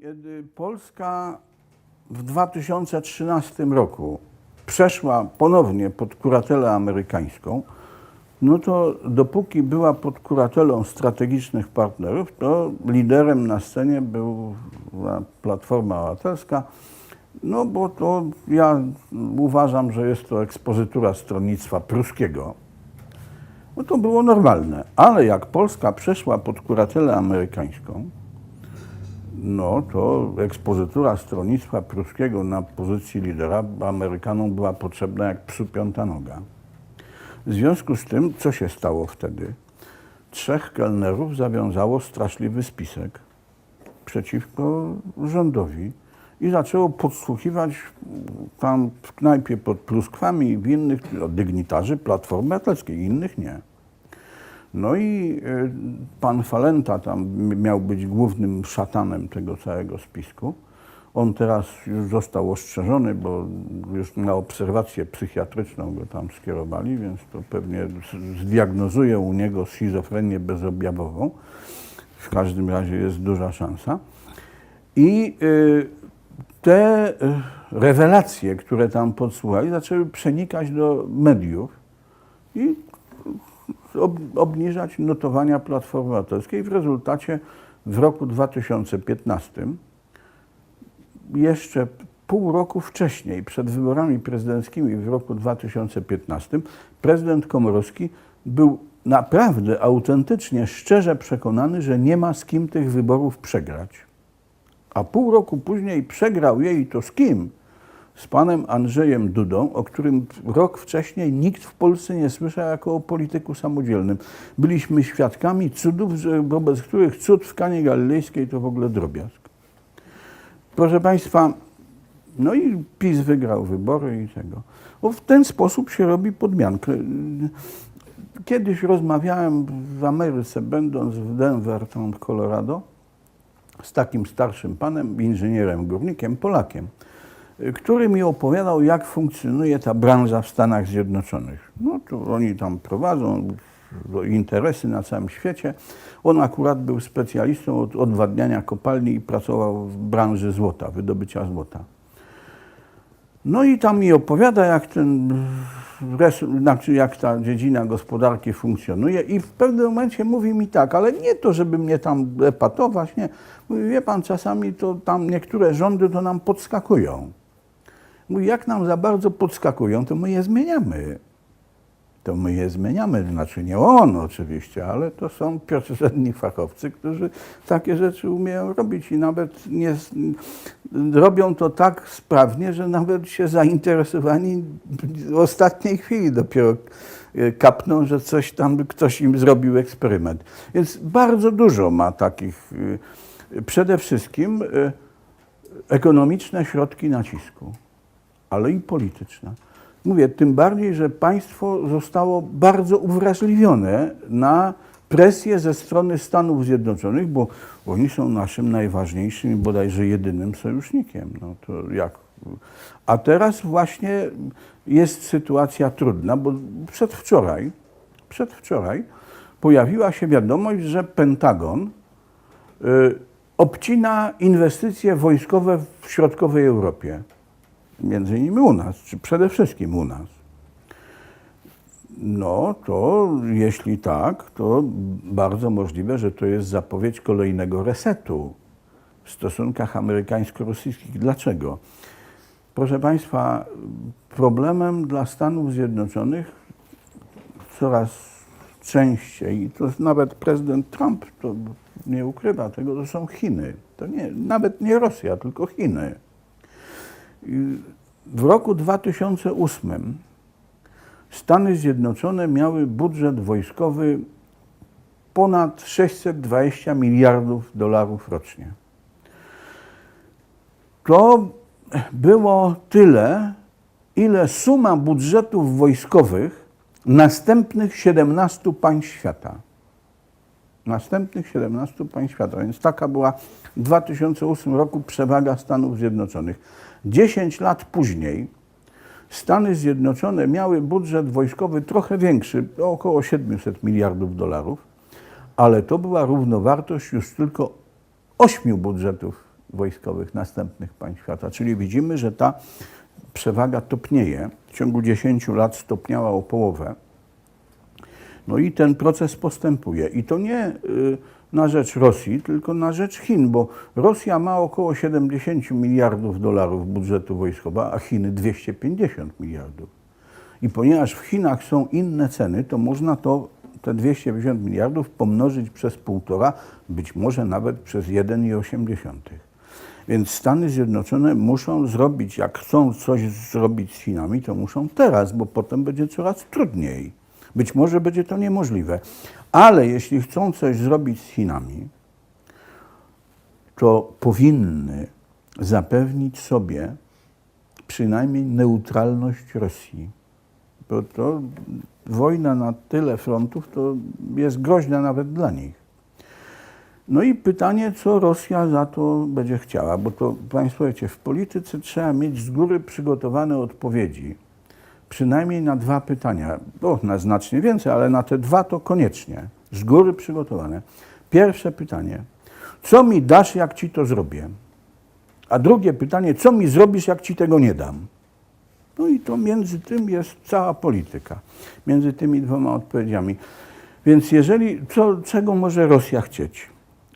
Kiedy Polska w 2013 roku przeszła ponownie pod kuratelę amerykańską, no to dopóki była pod kuratelą strategicznych partnerów, to liderem na scenie była Platforma Obywatelska, no bo to ja uważam, że jest to ekspozytura stronnictwa pruskiego. No to było normalne. Ale jak Polska przeszła pod kuratelę amerykańską, no to ekspozytura stronnictwa pruskiego na pozycji lidera Amerykanom była potrzebna jak psu piąta noga. W związku z tym, co się stało wtedy? Trzech kelnerów zawiązało straszliwy spisek przeciwko rządowi i zaczęło podsłuchiwać tam w knajpie pod Pluskwami w innych no, dygnitarzy Platformy Obywatelskiej, innych nie. No i y, pan Falenta tam miał być głównym szatanem tego całego spisku. On teraz już został ostrzeżony, bo już na obserwację psychiatryczną go tam skierowali, więc to pewnie zdiagnozuje u niego schizofrenię bezobjawową. W każdym razie jest duża szansa. I y, te y, rewelacje, które tam podsłuchali, zaczęły przenikać do mediów i obniżać notowania Platformy Obywatelskiej. W rezultacie w roku 2015, jeszcze pół roku wcześniej, przed wyborami prezydenckimi w roku 2015, prezydent Komorowski był naprawdę autentycznie, szczerze przekonany, że nie ma z kim tych wyborów przegrać. A pół roku później przegrał je i to z kim? Z panem Andrzejem Dudą, o którym rok wcześniej nikt w Polsce nie słyszał jako o polityku samodzielnym. Byliśmy świadkami cudów, wobec których cud w Kanie Galilejskiej to w ogóle drobiazg. Proszę Państwa, no i PiS wygrał wybory i tego. Bo w ten sposób się robi podmiankę. Kiedyś rozmawiałem w Ameryce, będąc w Denver, tam w Colorado, z takim starszym panem, inżynierem górnikiem, Polakiem, który mi opowiadał, jak funkcjonuje ta branża w Stanach Zjednoczonych. No to oni tam prowadzą interesy na całym świecie. On akurat był specjalistą od odwadniania kopalni i pracował w branży złota, wydobycia złota. No i tam mi opowiada, jak ten znaczy jak ta dziedzina gospodarki funkcjonuje i w pewnym momencie mówi mi tak, ale nie to, żeby mnie tam epatować, nie. Mówi, wie pan, czasami to tam niektóre rządy to nam podskakują. Jak nam za bardzo podskakują, to my je zmieniamy. To my je zmieniamy, znaczy nie on oczywiście, ale to są pierwszorzędni fachowcy, którzy takie rzeczy umieją robić i nawet nie, robią to tak sprawnie, że nawet się zainteresowani w ostatniej chwili dopiero e, kapną, że coś tam, ktoś im zrobił eksperyment. Więc bardzo dużo ma takich, e, przede wszystkim e, ekonomiczne środki nacisku, ale i polityczne. Mówię, tym bardziej, że państwo zostało bardzo uwrażliwione na presję ze strony Stanów Zjednoczonych, bo oni są naszym najważniejszym i bodajże jedynym sojusznikiem. No to jak? A teraz właśnie jest sytuacja trudna, bo przedwczoraj, przedwczoraj pojawiła się wiadomość, że Pentagon y, obcina inwestycje wojskowe w środkowej Europie między innymi u nas, czy przede wszystkim u nas. No to jeśli tak, to bardzo możliwe, że to jest zapowiedź kolejnego resetu w stosunkach amerykańsko-rosyjskich. Dlaczego? Proszę Państwa, problemem dla Stanów Zjednoczonych coraz częściej, i to nawet prezydent Trump to nie ukrywa tego, to są Chiny. To nie, nawet nie Rosja, tylko Chiny. W roku 2008 Stany Zjednoczone miały budżet wojskowy ponad 620 miliardów dolarów rocznie. To było tyle, ile suma budżetów wojskowych następnych 17 państw świata. Następnych 17 państw świata. Więc taka była w 2008 roku przewaga Stanów Zjednoczonych. 10 lat później Stany Zjednoczone miały budżet wojskowy trochę większy, około 700 miliardów dolarów, ale to była równowartość już tylko ośmiu budżetów wojskowych następnych państw świata. Czyli widzimy, że ta przewaga topnieje. W ciągu 10 lat stopniała o połowę. No i ten proces postępuje. I to nie y, na rzecz Rosji, tylko na rzecz Chin, bo Rosja ma około 70 miliardów dolarów budżetu wojskowego, a Chiny 250 miliardów. I ponieważ w Chinach są inne ceny, to można to, te 250 miliardów pomnożyć przez półtora, być może nawet przez 1,8. Więc Stany Zjednoczone muszą zrobić, jak chcą coś zrobić z Chinami, to muszą teraz, bo potem będzie coraz trudniej. Być może będzie to niemożliwe. Ale jeśli chcą coś zrobić z Chinami, to powinny zapewnić sobie przynajmniej neutralność Rosji. Bo to wojna na tyle frontów to jest groźna nawet dla nich. No i pytanie, co Rosja za to będzie chciała, bo to Państwo wiecie, w polityce trzeba mieć z góry przygotowane odpowiedzi. Przynajmniej na dwa pytania, o, na znacznie więcej, ale na te dwa to koniecznie. Z góry przygotowane. Pierwsze pytanie, co mi dasz, jak ci to zrobię? A drugie pytanie, co mi zrobisz, jak ci tego nie dam? No i to między tym jest cała polityka, między tymi dwoma odpowiedziami. Więc jeżeli, co, czego może Rosja chcieć?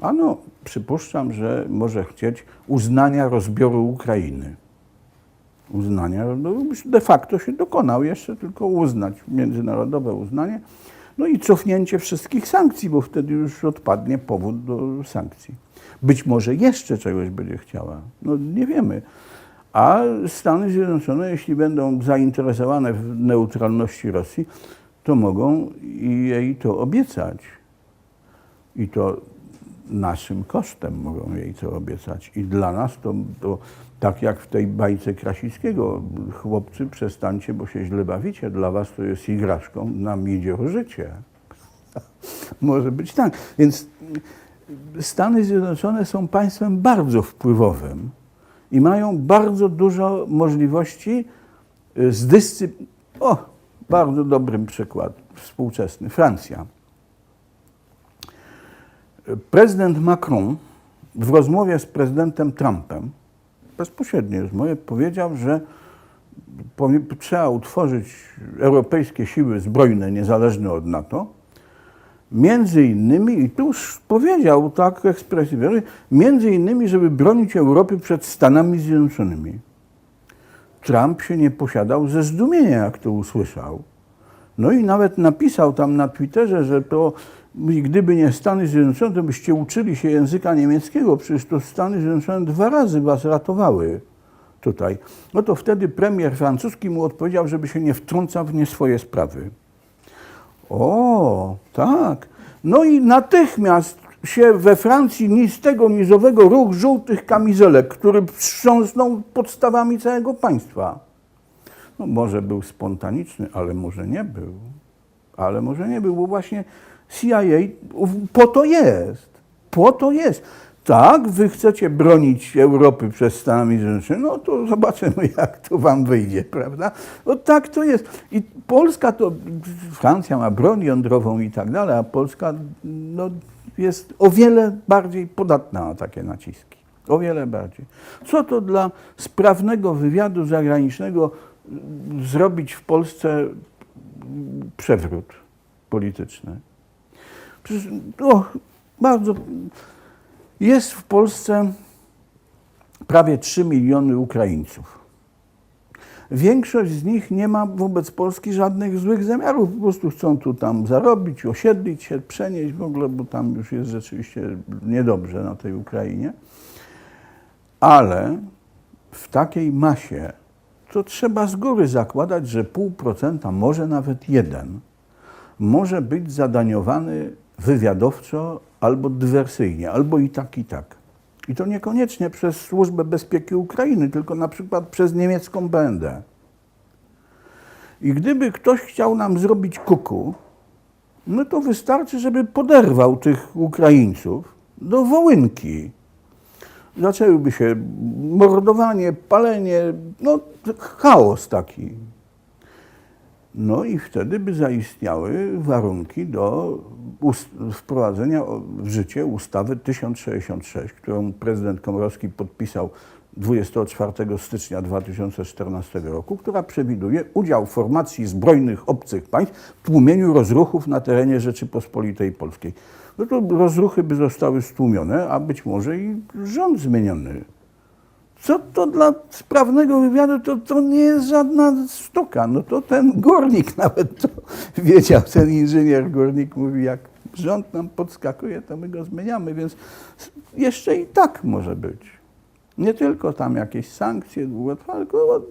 Ano, przypuszczam, że może chcieć uznania rozbioru Ukrainy. Uznania, no de facto się dokonał, jeszcze tylko uznać, międzynarodowe uznanie, no i cofnięcie wszystkich sankcji, bo wtedy już odpadnie powód do sankcji. Być może jeszcze czegoś będzie chciała, no nie wiemy. A Stany Zjednoczone, jeśli będą zainteresowane w neutralności Rosji, to mogą jej to obiecać. I to naszym kosztem mogą jej to obiecać. I dla nas to, to tak jak w tej bajce Krasickiego, chłopcy przestańcie, bo się źle bawicie, dla was to jest igraszką, nam idzie o życie. Może być tak. Więc Stany Zjednoczone są państwem bardzo wpływowym i mają bardzo dużo możliwości y, z dyscypliny. O, bardzo dobrym przykład współczesny. Francja. Prezydent Macron w rozmowie z prezydentem Trumpem, bezpośrednio już moje, powiedział, że trzeba utworzyć europejskie siły zbrojne niezależne od NATO, między innymi, i tu powiedział tak ekspresywnie, między innymi, żeby bronić Europy przed Stanami Zjednoczonymi. Trump się nie posiadał ze zdumienia, jak to usłyszał. No i nawet napisał tam na Twitterze, że to gdyby nie Stany Zjednoczone, to byście uczyli się języka niemieckiego, przecież to Stany Zjednoczone dwa razy was ratowały tutaj. No to wtedy premier francuski mu odpowiedział, żeby się nie wtrącał w nie swoje sprawy. O, tak. No i natychmiast się we Francji ni tego nizowego ruch żółtych kamizelek, który wstrząsnął podstawami całego państwa. No może był spontaniczny, ale może nie był. Ale może nie był, bo właśnie CIA po to jest. Po to jest. Tak, wy chcecie bronić Europy przed Stanami Zjednoczonymi, no to zobaczymy, jak to wam wyjdzie, prawda? No tak to jest. I Polska to, Francja ma broń jądrową i tak dalej, a Polska no, jest o wiele bardziej podatna na takie naciski. O wiele bardziej. Co to dla sprawnego wywiadu zagranicznego zrobić w Polsce przewrót polityczny? O, bardzo. Jest w Polsce prawie 3 miliony Ukraińców. Większość z nich nie ma wobec Polski żadnych złych zamiarów. Po prostu chcą tu tam zarobić, osiedlić się, przenieść w ogóle, bo tam już jest rzeczywiście niedobrze na tej Ukrainie. Ale w takiej masie to trzeba z góry zakładać, że pół procenta, może nawet jeden, może być zadaniowany wywiadowczo albo dywersyjnie, albo i tak, i tak. I to niekoniecznie przez Służbę Bezpieki Ukrainy, tylko na przykład przez niemiecką BND. I gdyby ktoś chciał nam zrobić kuku, no to wystarczy, żeby poderwał tych Ukraińców do Wołynki. Zaczęłyby się mordowanie, palenie, no chaos taki. No i wtedy by zaistniały warunki do wprowadzenia w życie ustawy 1066, którą prezydent Komorowski podpisał 24 stycznia 2014 roku, która przewiduje udział formacji zbrojnych obcych państw w tłumieniu rozruchów na terenie Rzeczypospolitej Polskiej. No to rozruchy by zostały stłumione, a być może i rząd zmieniony. Co to dla sprawnego wywiadu, to, to nie jest żadna sztuka. No to ten górnik nawet to wiedział, ten inżynier górnik mówi, jak rząd nam podskakuje, to my go zmieniamy, więc jeszcze i tak może być. Nie tylko tam jakieś sankcje długotrwałe, tylko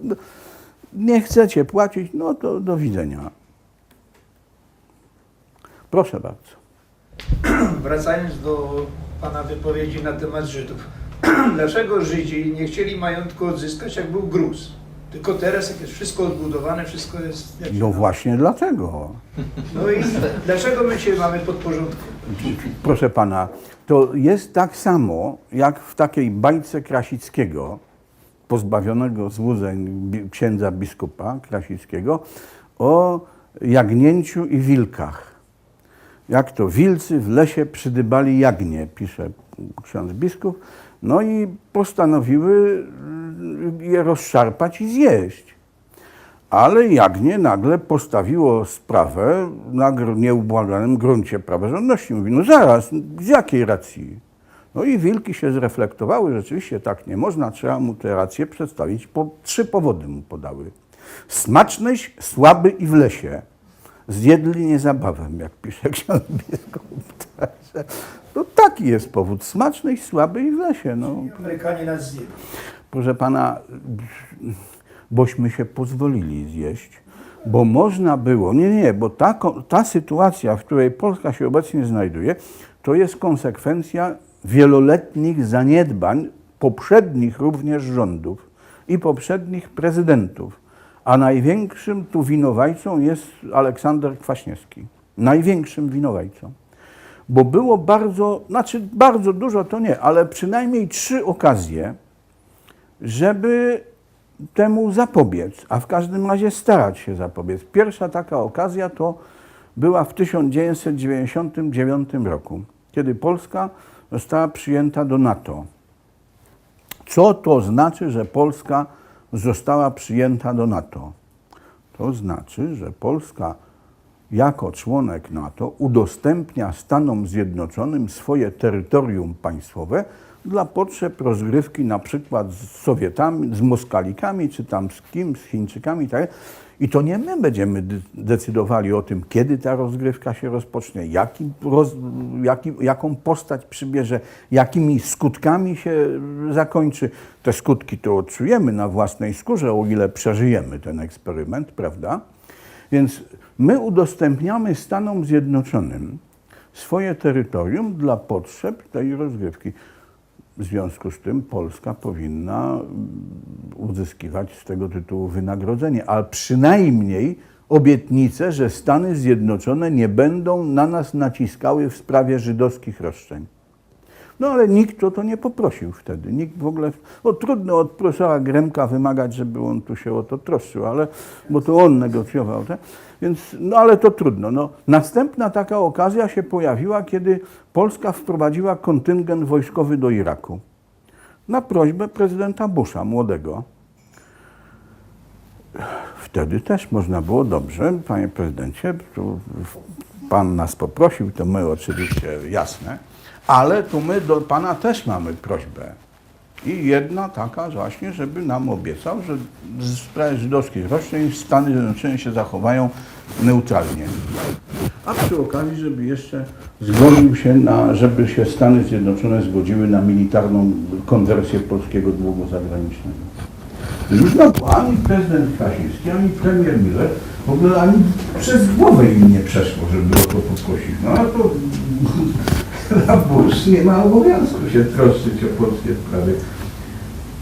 nie chcecie płacić, no to do widzenia. Proszę bardzo. Wracając do Pana wypowiedzi na temat Żydów. Dlaczego Żydzi nie chcieli majątku odzyskać, jak był gruz? Tylko teraz, jak jest wszystko odbudowane, wszystko jest... No właśnie dlatego. No i dlaczego my się mamy podporządkować? Proszę pana, to jest tak samo jak w takiej bajce Krasickiego, pozbawionego złudzeń księdza biskupa Krasickiego, o jagnięciu i wilkach. Jak to wilcy w lesie przydybali jagnię, pisze ksiądz biskup, no i postanowiły y, je rozszarpać i zjeść. Ale Jagnię nagle postawiło sprawę na nieubłaganym gruncie praworządności. Mówi, no zaraz, z jakiej racji? No i wilki się zreflektowały, rzeczywiście tak nie można, trzeba mu tę rację przedstawić. Po, trzy powody mu podały. Smacznyś, słaby i w lesie. Zjedli niezabawem, jak pisze ksiądz biskup. Także, No taki jest powód. Smacznyś, słaby i w lesie. No. Amerykanie nas zjedzą. Proszę pana, bośmy się pozwolili zjeść, bo można było, nie, nie, bo ta, ta sytuacja, w której Polska się obecnie znajduje, to jest konsekwencja wieloletnich zaniedbań poprzednich również rządów i poprzednich prezydentów. A największym tu winowajcą jest Aleksander Kwaśniewski. Największym winowajcą bo było bardzo, znaczy bardzo dużo to nie, ale przynajmniej trzy okazje, żeby temu zapobiec, a w każdym razie starać się zapobiec. Pierwsza taka okazja to była w 1999 roku, kiedy Polska została przyjęta do NATO. Co to znaczy, że Polska została przyjęta do NATO? To znaczy, że Polska jako członek NATO udostępnia Stanom Zjednoczonym swoje terytorium państwowe dla potrzeb rozgrywki na przykład z Sowietami, z Moskalikami, czy tam z kim, z Chińczykami. Tak? I to nie my będziemy de- decydowali o tym, kiedy ta rozgrywka się rozpocznie, jaki roz, jaki, jaką postać przybierze, jakimi skutkami się zakończy. Te skutki to odczujemy na własnej skórze, o ile przeżyjemy ten eksperyment, prawda? Więc my udostępniamy Stanom Zjednoczonym swoje terytorium dla potrzeb tej rozgrywki. W związku z tym Polska powinna mm, uzyskiwać z tego tytułu wynagrodzenie, a przynajmniej obietnicę, że Stany Zjednoczone nie będą na nas naciskały w sprawie żydowskich roszczeń. No ale nikt o to nie poprosił wtedy. Nikt w ogóle. No, trudno od profesora Gremka wymagać, żeby on tu się o to troszczył, ale, bo to on negocjował. Tak? Więc, no ale to trudno. No, następna taka okazja się pojawiła, kiedy Polska wprowadziła kontyngent wojskowy do Iraku. Na prośbę prezydenta Busha, młodego. Wtedy też można było dobrze, panie prezydencie, pan nas poprosił, to my oczywiście jasne, ale tu my do pana też mamy prośbę. I jedna taka właśnie, żeby nam obiecał, że w sprawie żydowskich roszczeń Stany Zjednoczone się zachowają neutralnie. A przy okazji, żeby jeszcze zgodził się na, żeby się Stany Zjednoczone zgodziły na militarną konwersję polskiego długu zagranicznego. Już no, ani prezydent Kaczyński, ani premier Miller w ogóle ani przez głowę im nie przeszło, żeby o to poprosić. No a to Bush nie ma obowiązku się troszczyć o polskie sprawy.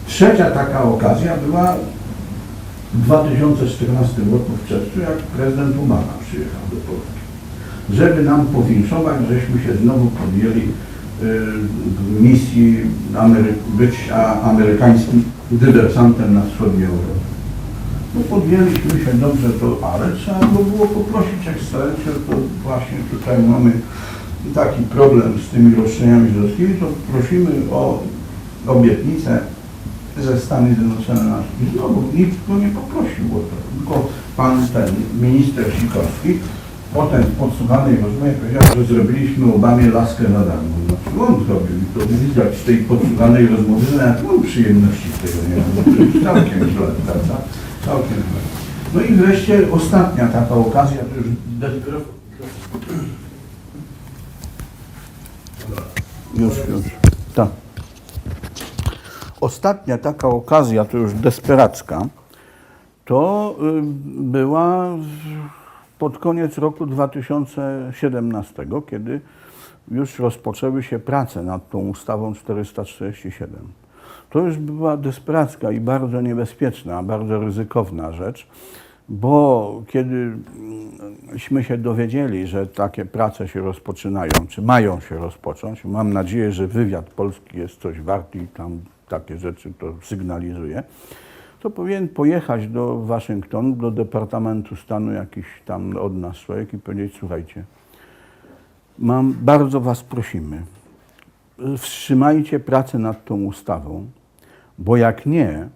Trzecia taka okazja była w 2014 roku w czerwcu, jak prezydent Obama przyjechał do Polski. Żeby nam powinszować, żeśmy się znowu podjęli y, misji Amery być amerykańskim dywersantem na wschodniej Europie. No podjęliśmy się dobrze to, ale trzeba by było poprosić ekscelencję, to właśnie tutaj mamy taki problem z tymi roszczeniami żydowskimi, to prosimy o obietnicę ze Stanów Zjednoczonych. I znowu nikt go nie poprosił o to, tylko pan ten minister Sikorski potem w podsłuchanej rozmowie powiedział, że zrobiliśmy Obamie laskę na darmo. Znaczy on zrobił i to widać z tej podsłuchanej rozmowy, że nawet on przyjemności z tego nie ma. No, całkiem źle, prawda? Całkiem źle. No i wreszcie ostatnia taka okazja, to już Już, już. Tak. Ostatnia taka okazja, to już desperacka, to y, była pod koniec roku 2017, kiedy już rozpoczęły się prace nad tą ustawą 447. To już była desperacka i bardzo niebezpieczna, bardzo ryzykowna rzecz, bo kiedy myśmy się dowiedzieli, że takie prace się rozpoczynają, czy mają się rozpocząć, mam nadzieję, że wywiad polski jest coś wart i tam takie rzeczy to sygnalizuje, to powinien pojechać do Waszyngtonu, do Departamentu Stanu jakiś tam od nas człowiek i powiedzieć, słuchajcie, mam, bardzo Was prosimy, wstrzymajcie pracę nad tą ustawą, bo jak nie,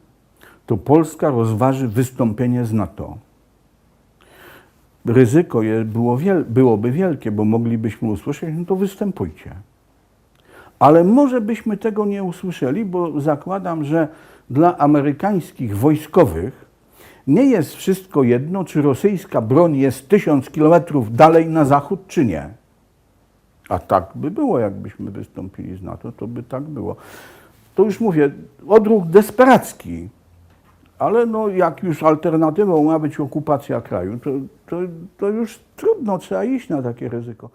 to Polska rozważy wystąpienie z NATO. Ryzyko było wiel, byłoby wielkie, bo moglibyśmy usłyszeć, no to występujcie. Ale może byśmy tego nie usłyszeli, bo zakładam, że dla amerykańskich wojskowych nie jest wszystko jedno, czy rosyjska broń jest tysiąc kilometrów dalej na zachód, czy nie. A tak by było, jakbyśmy wystąpili z NATO, to by tak było. To już mówię, odruch desperacki, ale no, jak już alternatywą ma być okupacja kraju, to, to, to już trudno, trzeba iść na takie ryzyko.